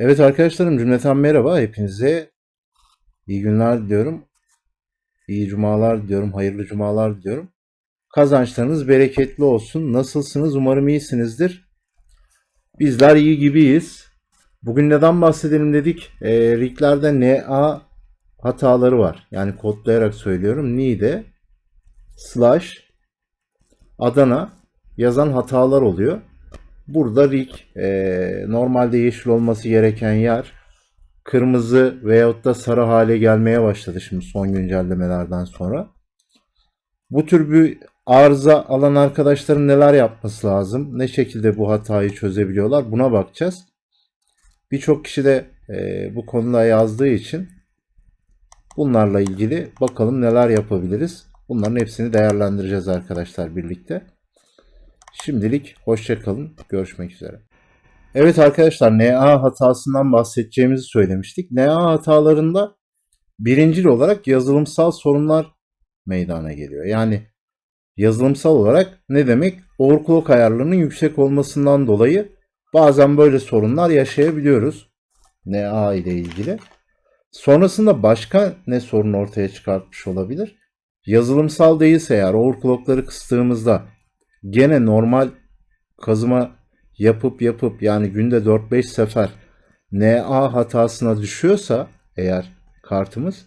Evet arkadaşlarım cümleten merhaba. Hepinize iyi günler diliyorum. İyi cumalar diliyorum. Hayırlı cumalar diliyorum. Kazançlarınız bereketli olsun. Nasılsınız? Umarım iyisinizdir. Bizler iyi gibiyiz. Bugün neden bahsedelim dedik. E, Riglerde NA hataları var. Yani kodlayarak söylüyorum. Ni'de slash Adana yazan hatalar oluyor. Burada rig e, normalde yeşil olması gereken yer kırmızı veyahut da sarı hale gelmeye başladı şimdi son güncellemelerden sonra. Bu tür bir arıza alan arkadaşların neler yapması lazım? Ne şekilde bu hatayı çözebiliyorlar? Buna bakacağız. Birçok kişi de e, bu konuda yazdığı için bunlarla ilgili bakalım neler yapabiliriz. Bunların hepsini değerlendireceğiz arkadaşlar birlikte. Şimdilik hoşça kalın. Görüşmek üzere. Evet arkadaşlar NA hatasından bahsedeceğimizi söylemiştik. NA hatalarında birincil olarak yazılımsal sorunlar meydana geliyor. Yani yazılımsal olarak ne demek? Overclock ayarlarının yüksek olmasından dolayı bazen böyle sorunlar yaşayabiliyoruz. NA ile ilgili. Sonrasında başka ne sorun ortaya çıkartmış olabilir? Yazılımsal değilse eğer overclockları kıstığımızda gene normal kazıma yapıp yapıp yani günde 4-5 sefer NA hatasına düşüyorsa eğer kartımız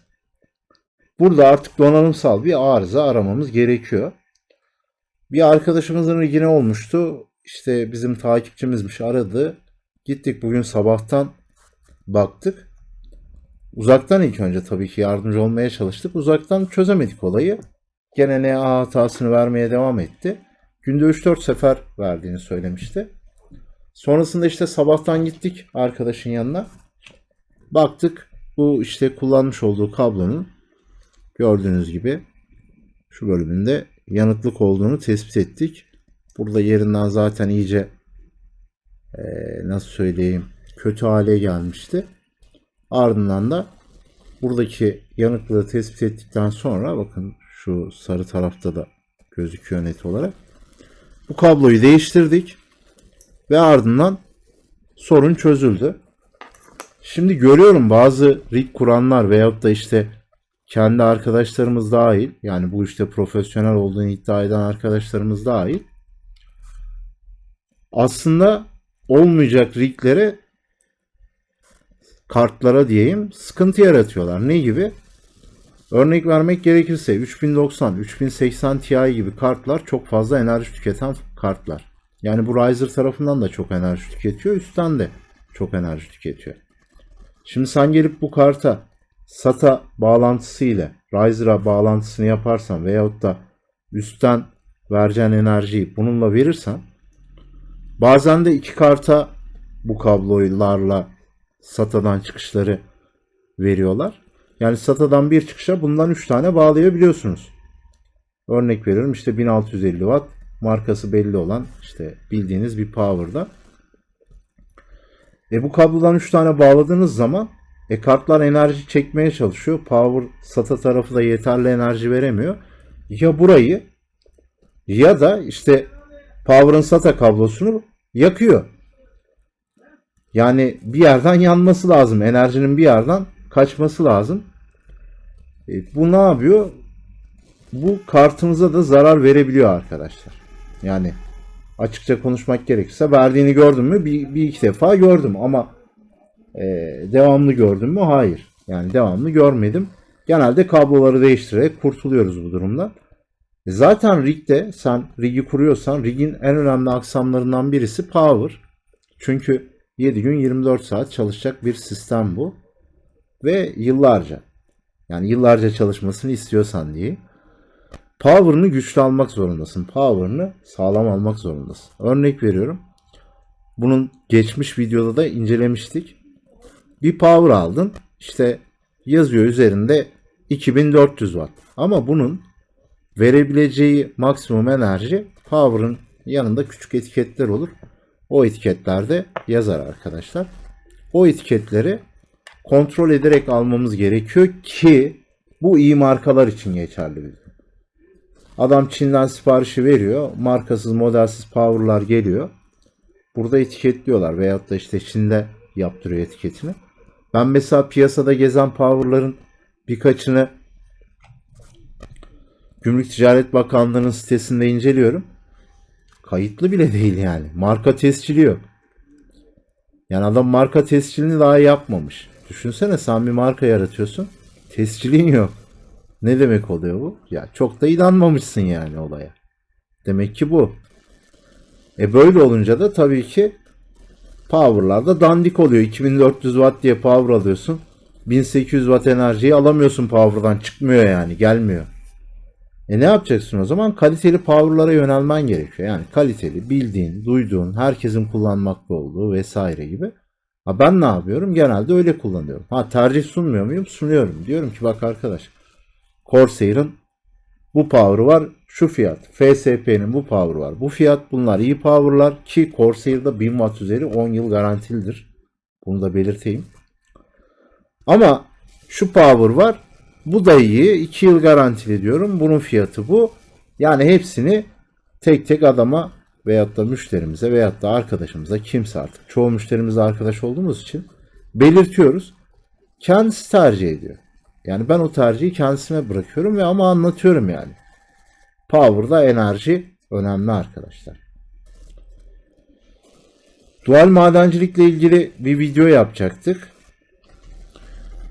burada artık donanımsal bir arıza aramamız gerekiyor. Bir arkadaşımızın rigine olmuştu. İşte bizim takipçimizmiş aradı. Gittik bugün sabahtan baktık. Uzaktan ilk önce tabii ki yardımcı olmaya çalıştık. Uzaktan çözemedik olayı. Gene NA hatasını vermeye devam etti. Günde 3-4 sefer verdiğini söylemişti. Sonrasında işte sabahtan gittik arkadaşın yanına. Baktık bu işte kullanmış olduğu kablonun gördüğünüz gibi şu bölümünde yanıklık olduğunu tespit ettik. Burada yerinden zaten iyice ee, nasıl söyleyeyim kötü hale gelmişti. Ardından da buradaki yanıklığı tespit ettikten sonra bakın şu sarı tarafta da gözüküyor net olarak. Bu kabloyu değiştirdik ve ardından sorun çözüldü. Şimdi görüyorum bazı rig kuranlar veyahut da işte kendi arkadaşlarımız dahil yani bu işte profesyonel olduğunu iddia eden arkadaşlarımız dahil aslında olmayacak riglere kartlara diyeyim sıkıntı yaratıyorlar. Ne gibi? Örnek vermek gerekirse 3090, 3080 Ti gibi kartlar çok fazla enerji tüketen kartlar. Yani bu Riser tarafından da çok enerji tüketiyor, üstten de çok enerji tüketiyor. Şimdi sen gelip bu karta SATA bağlantısı ile Riser'a bağlantısını yaparsan veyahut da üstten vereceğin enerjiyi bununla verirsen bazen de iki karta bu kablolarla SATA'dan çıkışları veriyorlar. Yani SATA'dan bir çıkışa bundan 3 tane bağlayabiliyorsunuz. Örnek veriyorum işte 1650 watt markası belli olan işte bildiğiniz bir power'da. E bu kablodan 3 tane bağladığınız zaman e kartlar enerji çekmeye çalışıyor. Power SATA tarafı da yeterli enerji veremiyor. Ya burayı ya da işte Power'ın SATA kablosunu yakıyor. Yani bir yerden yanması lazım. Enerjinin bir yerden kaçması lazım. E, bu ne yapıyor? Bu kartınıza da zarar verebiliyor arkadaşlar. Yani açıkça konuşmak gerekirse verdiğini gördüm mü? Bir, bir iki defa gördüm ama e, devamlı gördüm mü? Hayır. Yani devamlı görmedim. Genelde kabloları değiştirerek kurtuluyoruz bu durumdan. E, zaten rigde sen rigi kuruyorsan rigin en önemli aksamlarından birisi power. Çünkü 7 gün 24 saat çalışacak bir sistem bu. Ve yıllarca yani yıllarca çalışmasını istiyorsan diye. Power'ını güçlü almak zorundasın. Power'ını sağlam almak zorundasın. Örnek veriyorum. Bunun geçmiş videoda da incelemiştik. Bir power aldın. İşte yazıyor üzerinde 2400 watt. Ama bunun verebileceği maksimum enerji power'ın yanında küçük etiketler olur. O etiketlerde yazar arkadaşlar. O etiketleri kontrol ederek almamız gerekiyor ki bu iyi markalar için geçerli. Adam Çin'den siparişi veriyor. Markasız, modelsiz power'lar geliyor. Burada etiketliyorlar veyahut da işte Çin'de yaptırıyor etiketini. Ben mesela piyasada gezen power'ların birkaçını Gümrük Ticaret Bakanlığı'nın sitesinde inceliyorum. Kayıtlı bile değil yani. Marka tescili yok. Yani adam marka tescilini daha yapmamış. Düşünsene sen bir marka yaratıyorsun. Tescilin yok. Ne demek oluyor bu? Ya çok da inanmamışsın yani olaya. Demek ki bu. E böyle olunca da tabii ki power'larda dandik oluyor. 2400 watt diye power alıyorsun. 1800 watt enerjiyi alamıyorsun power'dan. Çıkmıyor yani. Gelmiyor. E ne yapacaksın o zaman? Kaliteli power'lara yönelmen gerekiyor. Yani kaliteli, bildiğin, duyduğun, herkesin kullanmakta olduğu vesaire gibi. Ha ben ne yapıyorum? Genelde öyle kullanıyorum. Ha tercih sunmuyor muyum? Sunuyorum. Diyorum ki bak arkadaş Corsair'ın bu power'ı var şu fiyat. FSP'nin bu power'ı var. Bu fiyat bunlar iyi power'lar ki Corsair'da 1000 watt üzeri 10 yıl garantilidir. Bunu da belirteyim. Ama şu power var. Bu da iyi. 2 yıl garantili diyorum. Bunun fiyatı bu. Yani hepsini tek tek adama veyahut da müşterimize veyahut da arkadaşımıza kimse artık çoğu müşterimizle arkadaş olduğumuz için belirtiyoruz. Kendisi tercih ediyor. Yani ben o tercihi kendisine bırakıyorum ve ama anlatıyorum yani. Power'da enerji önemli arkadaşlar. Dual madencilikle ilgili bir video yapacaktık.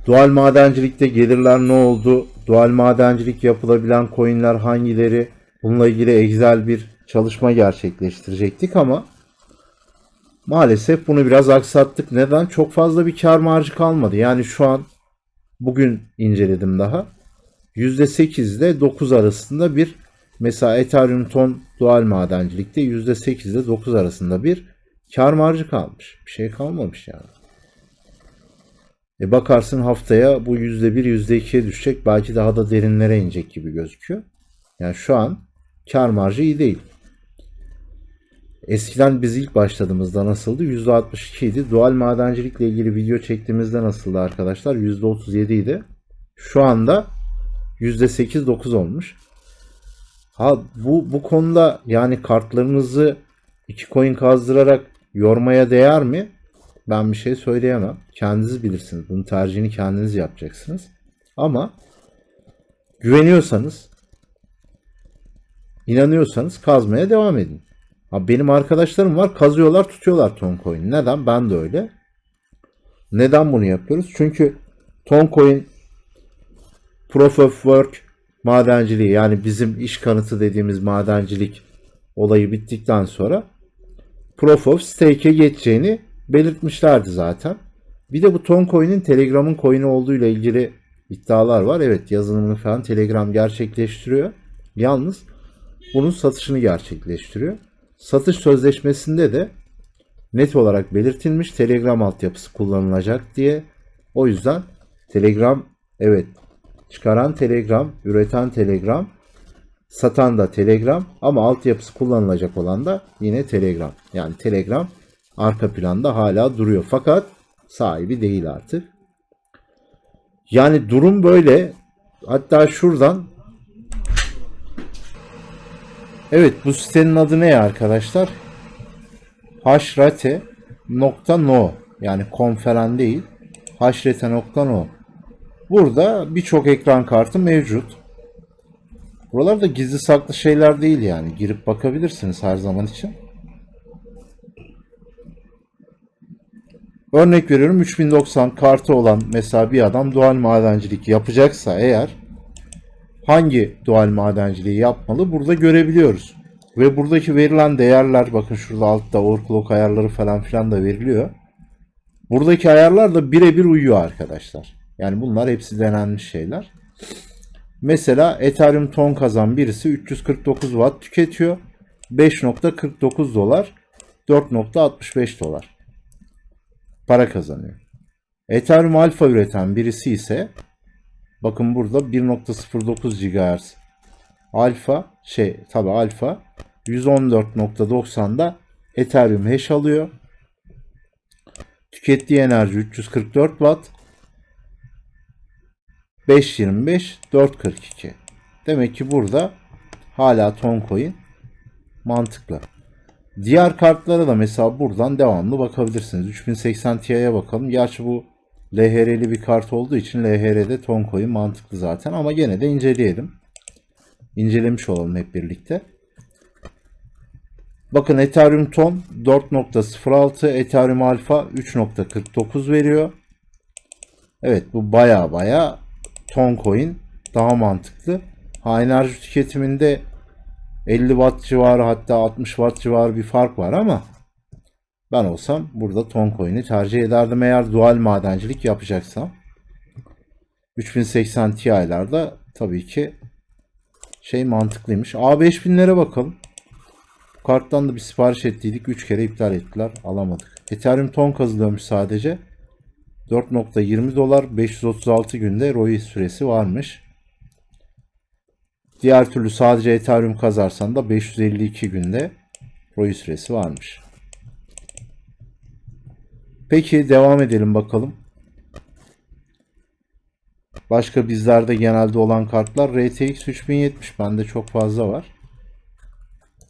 Dual madencilikte gelirler ne oldu? Dual madencilik yapılabilen coinler hangileri? Bununla ilgili Excel bir çalışma gerçekleştirecektik ama maalesef bunu biraz aksattık. Neden? Çok fazla bir kar marjı kalmadı. Yani şu an bugün inceledim daha. %8 ile 9 arasında bir mesela Ethereum ton dual madencilikte %8 ile 9 arasında bir kar marjı kalmış. Bir şey kalmamış yani. E bakarsın haftaya bu %1 %2'ye düşecek. Belki daha da derinlere inecek gibi gözüküyor. Yani şu an kar marjı iyi değil. Eskiden biz ilk başladığımızda nasıldı? %62 idi. Dual madencilikle ilgili video çektiğimizde nasıldı arkadaşlar? %37 idi. Şu anda %8-9 olmuş. Ha bu bu konuda yani kartlarınızı iki coin kazdırarak yormaya değer mi? Ben bir şey söyleyemem. Kendiniz bilirsiniz. Bunun tercihini kendiniz yapacaksınız. Ama güveniyorsanız inanıyorsanız kazmaya devam edin. Ha benim arkadaşlarım var kazıyorlar tutuyorlar Toncoin. Neden? Ben de öyle. Neden bunu yapıyoruz? Çünkü Toncoin Proof of Work madenciliği yani bizim iş kanıtı dediğimiz madencilik olayı bittikten sonra Proof of Stake'e geçeceğini belirtmişlerdi zaten. Bir de bu Toncoin'in Telegram'ın coin'i olduğu ile ilgili iddialar var. Evet yazılımını falan Telegram gerçekleştiriyor. Yalnız bunun satışını gerçekleştiriyor. Satış sözleşmesinde de net olarak belirtilmiş Telegram altyapısı kullanılacak diye. O yüzden Telegram evet çıkaran Telegram, üreten Telegram, satan da Telegram ama altyapısı kullanılacak olan da yine Telegram. Yani Telegram arka planda hala duruyor fakat sahibi değil artık. Yani durum böyle. Hatta şuradan Evet bu sitenin adı ne arkadaşlar? Haşrate.no yani konferen değil. Haşrete.no Burada birçok ekran kartı mevcut. Buralarda gizli saklı şeyler değil yani. Girip bakabilirsiniz her zaman için. Örnek veriyorum 3090 kartı olan mesela bir adam doğal madencilik yapacaksa eğer hangi doğal madenciliği yapmalı burada görebiliyoruz. Ve buradaki verilen değerler bakın şurada altta overclock ayarları falan filan da veriliyor. Buradaki ayarlar da birebir uyuyor arkadaşlar. Yani bunlar hepsi denenmiş şeyler. Mesela Ethereum ton kazan birisi 349 watt tüketiyor. 5.49 dolar 4.65 dolar para kazanıyor. Ethereum Alpha üreten birisi ise bakın burada 1.09 GHz Alpha şey tabi Alpha 114.90'da Ethereum hash alıyor. Tükettiği enerji 344 watt. 5.25 4.42. Demek ki burada hala Toncoin mantıklı. Diğer kartlara da mesela buradan devamlı bakabilirsiniz. 3080 Ti'ye bakalım. Gerçi bu LHR'li bir kart olduğu için LHR'de ton coin mantıklı zaten ama gene de inceleyelim. İncelemiş olalım hep birlikte. Bakın Ethereum ton 4.06, Ethereum Alpha 3.49 veriyor. Evet bu baya baya ton coin daha mantıklı. Ha enerji tüketiminde 50 watt civarı hatta 60 watt civarı bir fark var ama ben olsam burada ton coin'i tercih ederdim eğer dual madencilik yapacaksam. 3080 Ti'larda tabii ki şey mantıklıymış. A5000'lere bakalım. Karttan da bir sipariş ettiydik. 3 kere iptal ettiler. Alamadık. Ethereum ton kazılıyormuş sadece. 4.20 dolar 536 günde ROI süresi varmış. Diğer türlü sadece Ethereum kazarsan da 552 günde ROI süresi varmış. Peki devam edelim bakalım. Başka bizlerde genelde olan kartlar RTX 3070 bende çok fazla var.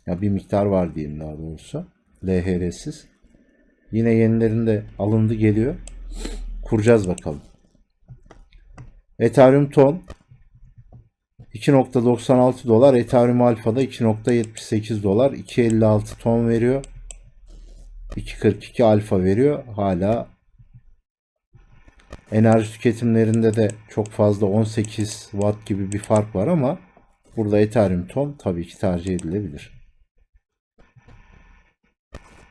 Ya bir miktar var diyeyim daha doğrusu. LHR'siz. Yine yenilerinde alındı geliyor. Kuracağız bakalım. Ethereum ton 2.96 dolar. Ethereum Alpha'da 2.78 dolar. 2.56 ton veriyor. 2.42 alfa veriyor. Hala enerji tüketimlerinde de çok fazla 18 watt gibi bir fark var ama burada Ethereum ton tabii ki tercih edilebilir.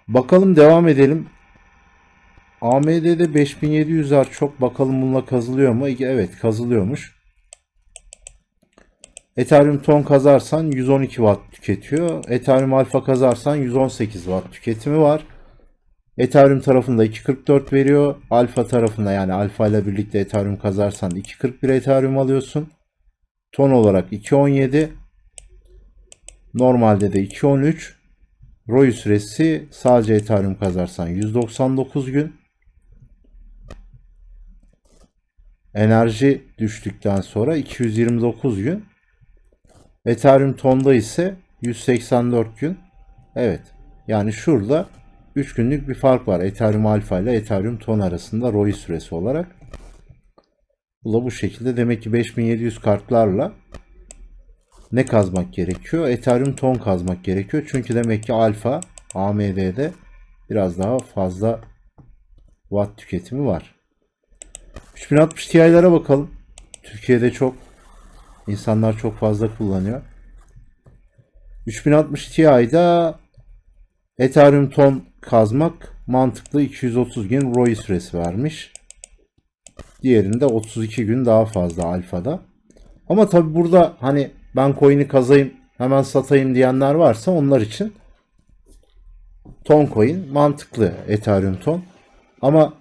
Bakalım devam edelim. AMD'de 5700'ler çok bakalım bununla kazılıyor mu? Evet kazılıyormuş. Ethereum ton kazarsan 112 watt tüketiyor. Ethereum alfa kazarsan 118 watt tüketimi var. Ethereum tarafında 2.44 veriyor. Alfa tarafında yani alfa ile birlikte Ethereum kazarsan 2.41 Ethereum alıyorsun. Ton olarak 2.17. Normalde de 2.13. ROI süresi sadece Ethereum kazarsan 199 gün. Enerji düştükten sonra 229 gün. Ethereum tonda ise 184 gün. Evet. Yani şurada 3 günlük bir fark var. Ethereum alfa ile Ethereum ton arasında ROI süresi olarak. Bu da bu şekilde. Demek ki 5700 kartlarla ne kazmak gerekiyor? Ethereum ton kazmak gerekiyor. Çünkü demek ki alfa AMD'de biraz daha fazla watt tüketimi var. 3060 Ti'lere bakalım. Türkiye'de çok insanlar çok fazla kullanıyor. 3060 Ti'de Ethereum ton kazmak mantıklı 230 gün ROI süresi vermiş. Diğerinde 32 gün daha fazla alfada. Ama tabi burada hani ben coin'i kazayım hemen satayım diyenler varsa onlar için ton coin mantıklı Ethereum ton. Ama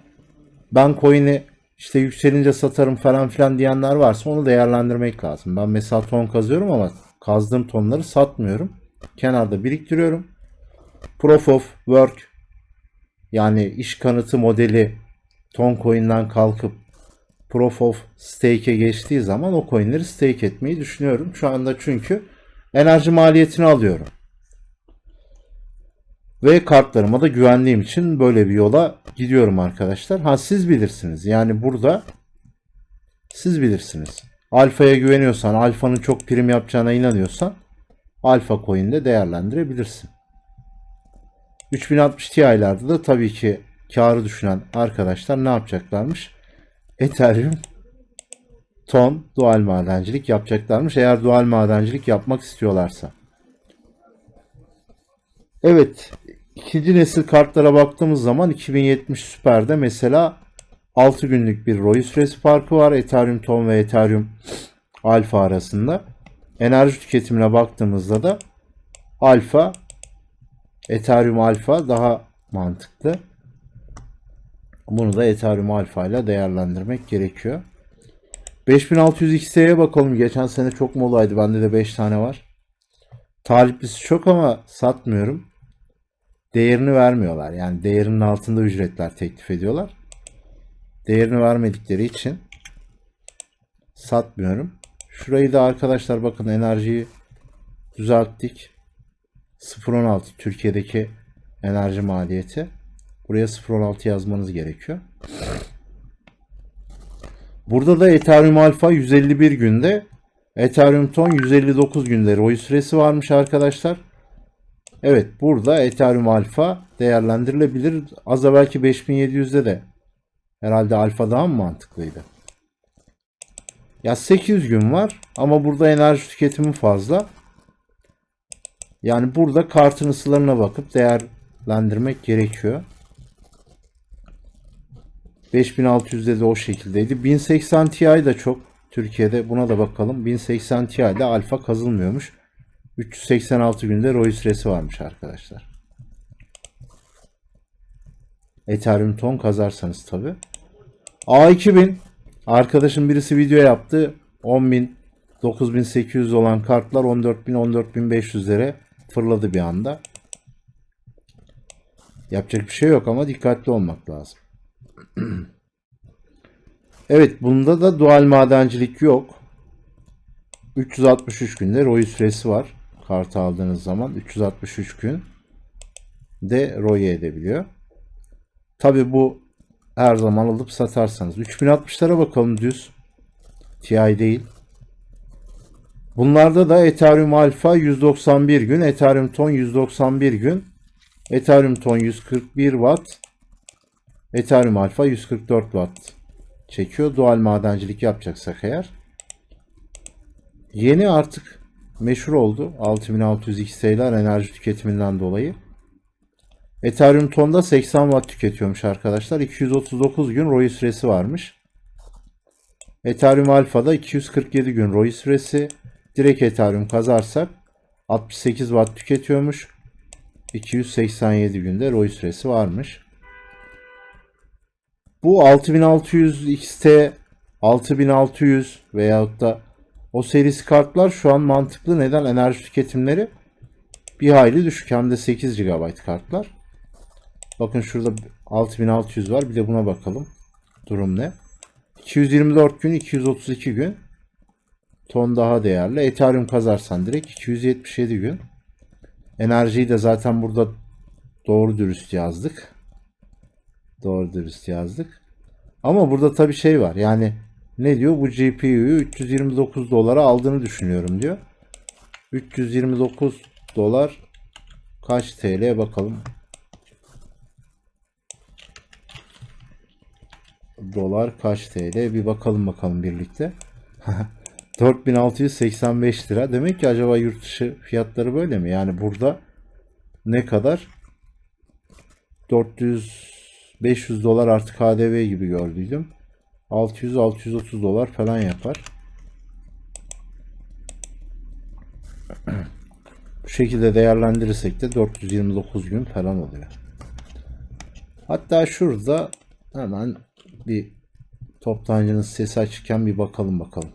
ben coin'i işte yükselince satarım falan filan diyenler varsa onu değerlendirmek lazım. Ben mesela ton kazıyorum ama kazdığım tonları satmıyorum. Kenarda biriktiriyorum. Proof of Work yani iş kanıtı modeli ton coin'den kalkıp Proof of Stake'e geçtiği zaman o coin'leri stake etmeyi düşünüyorum. Şu anda çünkü enerji maliyetini alıyorum. Ve kartlarıma da güvendiğim için böyle bir yola gidiyorum arkadaşlar. Ha siz bilirsiniz. Yani burada siz bilirsiniz. Alfa'ya güveniyorsan, Alfa'nın çok prim yapacağına inanıyorsan Alfa coin'de değerlendirebilirsin. 3060 Ti'lerde de tabii ki karı düşünen arkadaşlar ne yapacaklarmış? Ethereum ton dual madencilik yapacaklarmış. Eğer dual madencilik yapmak istiyorlarsa. Evet. ikinci nesil kartlara baktığımız zaman 2070 Super'de mesela 6 günlük bir ROI süresi farkı var. Ethereum ton ve Ethereum Alpha arasında. Enerji tüketimine baktığımızda da Alpha Ethereum Alpha daha mantıklı. Bunu da Ethereum Alpha ile değerlendirmek gerekiyor. 5600 XT'ye bakalım. Geçen sene çok molaydı. Bende de 5 tane var. Taliplisi çok ama satmıyorum. Değerini vermiyorlar. Yani değerinin altında ücretler teklif ediyorlar. Değerini vermedikleri için satmıyorum. Şurayı da arkadaşlar bakın enerjiyi düzelttik. 0.16 Türkiye'deki enerji maliyeti. Buraya 0.16 yazmanız gerekiyor. Burada da Ethereum Alpha 151 günde, Ethereum Ton 159 günde ROI süresi varmış arkadaşlar. Evet burada Ethereum Alpha değerlendirilebilir. Az evvelki 5700'de de herhalde Alpha daha mı mantıklıydı? Ya 800 gün var ama burada enerji tüketimi fazla. Yani burada kartın ısılarına bakıp değerlendirmek gerekiyor. 5600'de de o şekildeydi. 1080 Ti de çok Türkiye'de buna da bakalım. 1080 Ti'de alfa kazılmıyormuş. 386 günde ROI süresi varmış arkadaşlar. Ethereum ton kazarsanız tabi. A2000 arkadaşım birisi video yaptı. 10.000 9800 olan kartlar 14.000 14.500'lere fırladı bir anda. Yapacak bir şey yok ama dikkatli olmak lazım. evet bunda da dual madencilik yok. 363 günde ROI süresi var. Kartı aldığınız zaman 363 gün de ROI edebiliyor. Tabi bu her zaman alıp satarsanız. 3060'lara bakalım düz. TI değil. Bunlarda da Ethereum Alpha 191 gün, Ethereum Ton 191 gün, Ethereum Ton 141 Watt, Ethereum Alpha 144 Watt çekiyor. Dual madencilik yapacaksak eğer. Yeni artık meşhur oldu 6600 XT'ler enerji tüketiminden dolayı. Ethereum Ton'da 80 Watt tüketiyormuş arkadaşlar. 239 gün ROI süresi varmış. Ethereum Alpha'da 247 gün ROI süresi. Direkt Ethereum kazarsak 68 Watt tüketiyormuş. 287 günde ROI süresi varmış. Bu 6600 XT 6600 veyahut da o serisi kartlar şu an mantıklı. Neden? Enerji tüketimleri bir hayli düşük. Hem de 8 GB kartlar. Bakın şurada 6600 var. Bir de buna bakalım. Durum ne? 224 gün, 232 gün. Ton daha değerli. Ethereum kazarsan direkt 277 gün. Enerjiyi de zaten burada doğru dürüst yazdık. Doğru dürüst yazdık. Ama burada tabi şey var. Yani ne diyor? Bu GPU'yu 329 dolara aldığını düşünüyorum diyor. 329 dolar kaç TL bakalım. Dolar kaç TL? Bir bakalım bakalım birlikte. 4685 lira. Demek ki acaba yurt dışı fiyatları böyle mi? Yani burada ne kadar? 400 500 dolar artı KDV gibi gördüydüm. 600-630 dolar falan yapar. Bu şekilde değerlendirirsek de 429 gün falan oluyor. Hatta şurada hemen bir toptancının sesi açıkken bir bakalım bakalım.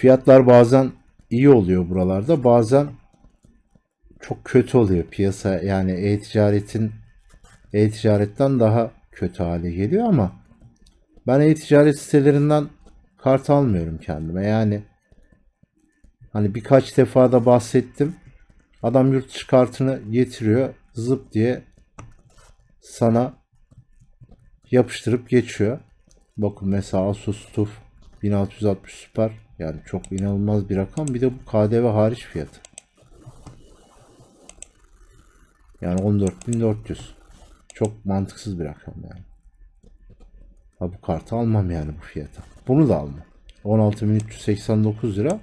Fiyatlar bazen iyi oluyor buralarda. Bazen çok kötü oluyor piyasa. Yani e-ticaretin e-ticaretten daha kötü hale geliyor ama ben e-ticaret sitelerinden kart almıyorum kendime. Yani hani birkaç defa da bahsettim. Adam yurt dışı kartını getiriyor. Zıp diye sana yapıştırıp geçiyor. Bakın mesela Asus TUF 1660 Super yani çok inanılmaz bir rakam. Bir de bu KDV hariç fiyatı. Yani 14.400. Çok mantıksız bir rakam yani. Ha bu kartı almam yani bu fiyata. Bunu da almam. 16.389 lira.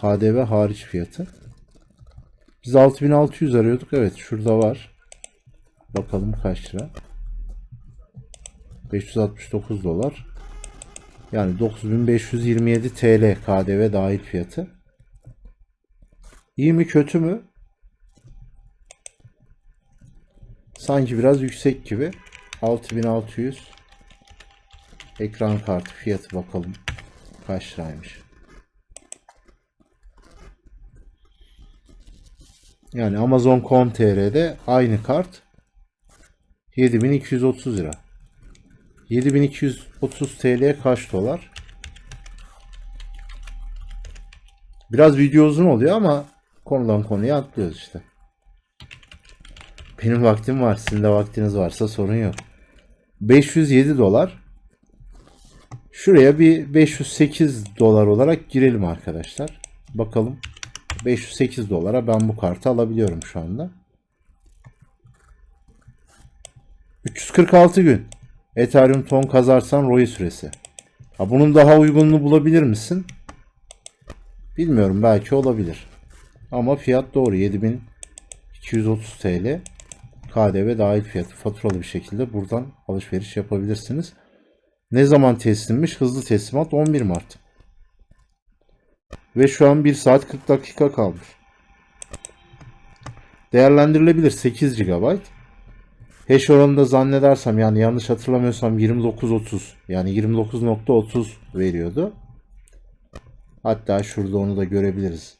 KDV hariç fiyatı. Biz 6600 arıyorduk. Evet şurada var. Bakalım kaç lira. 569 dolar. Yani 9527 TL KDV dahil fiyatı. İyi mi kötü mü? Sanki biraz yüksek gibi. 6600 ekran kartı fiyatı bakalım kaç liraymış. Yani Amazon.com.tr'de aynı kart 7230 lira. 7230 TL kaç dolar? Biraz video uzun oluyor ama konudan konuya atlıyoruz işte. Benim vaktim var. Sizin de vaktiniz varsa sorun yok. 507 dolar. Şuraya bir 508 dolar olarak girelim arkadaşlar. Bakalım. 508 dolara ben bu kartı alabiliyorum şu anda. 346 gün. Ethereum ton kazarsan ROI süresi. Ha, bunun daha uygununu bulabilir misin? Bilmiyorum belki olabilir. Ama fiyat doğru 7230 TL. KDV dahil fiyatı faturalı bir şekilde buradan alışveriş yapabilirsiniz. Ne zaman teslimmiş? Hızlı teslimat 11 Mart. Ve şu an 1 saat 40 dakika kalmış. Değerlendirilebilir 8 GB. Hash oranında zannedersem yani yanlış hatırlamıyorsam 29.30 yani 29.30 veriyordu. Hatta şurada onu da görebiliriz.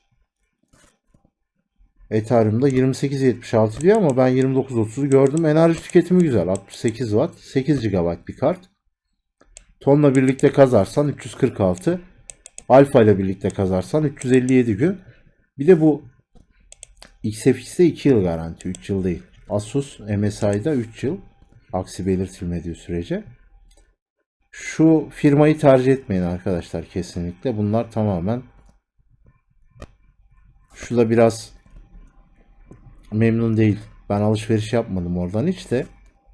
Ethereum'da 28.76 diyor ama ben 29.30'u gördüm. Enerji tüketimi güzel. 68 Watt. 8 GB bir kart. Tonla birlikte kazarsan 346. Alfa ile birlikte kazarsan 357 gün. Bir de bu XFX'de 2 yıl garanti. 3 yıl değil. Asus MSI'da 3 yıl. Aksi belirtilmediği sürece. Şu firmayı tercih etmeyin arkadaşlar kesinlikle. Bunlar tamamen şu biraz memnun değil. Ben alışveriş yapmadım oradan hiç de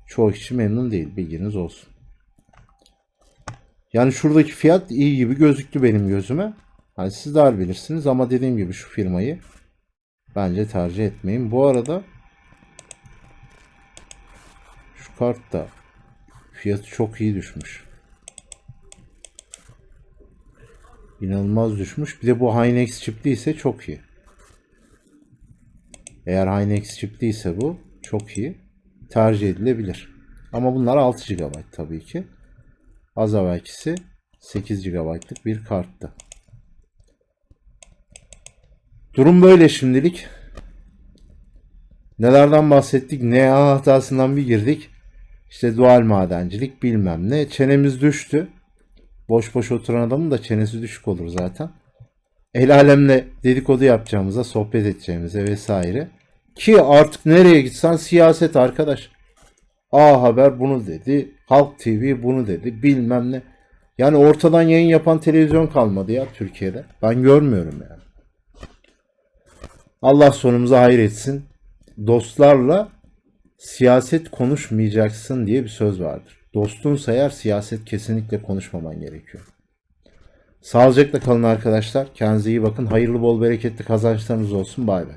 çoğu kişi memnun değil. Bilginiz olsun. Yani şuradaki fiyat iyi gibi gözüktü benim gözüme. Hani siz daha bilirsiniz ama dediğim gibi şu firmayı bence tercih etmeyin. Bu arada şu kart da fiyatı çok iyi düşmüş. İnanılmaz düşmüş. Bir de bu Hynix çipli ise çok iyi. Eğer Hynix çipli ise bu çok iyi. Tercih edilebilir. Ama bunlar 6 GB tabii ki. Az evvelkisi 8 GB'lık bir karttı. Durum böyle şimdilik. Nelerden bahsettik? Ne hatasından bir girdik. İşte dual madencilik bilmem ne. Çenemiz düştü. Boş boş oturan adamın da çenesi düşük olur zaten. El alemle dedikodu yapacağımıza, sohbet edeceğimize vesaire. Ki artık nereye gitsen siyaset arkadaş. A Haber bunu dedi. Halk TV bunu dedi. Bilmem ne. Yani ortadan yayın yapan televizyon kalmadı ya Türkiye'de. Ben görmüyorum yani. Allah sonumuza hayır etsin. Dostlarla siyaset konuşmayacaksın diye bir söz vardır. Dostunsa eğer siyaset kesinlikle konuşmaman gerekiyor. Sağlıcakla kalın arkadaşlar. Kendinize iyi bakın. Hayırlı bol bereketli kazançlarınız olsun. Bay bay.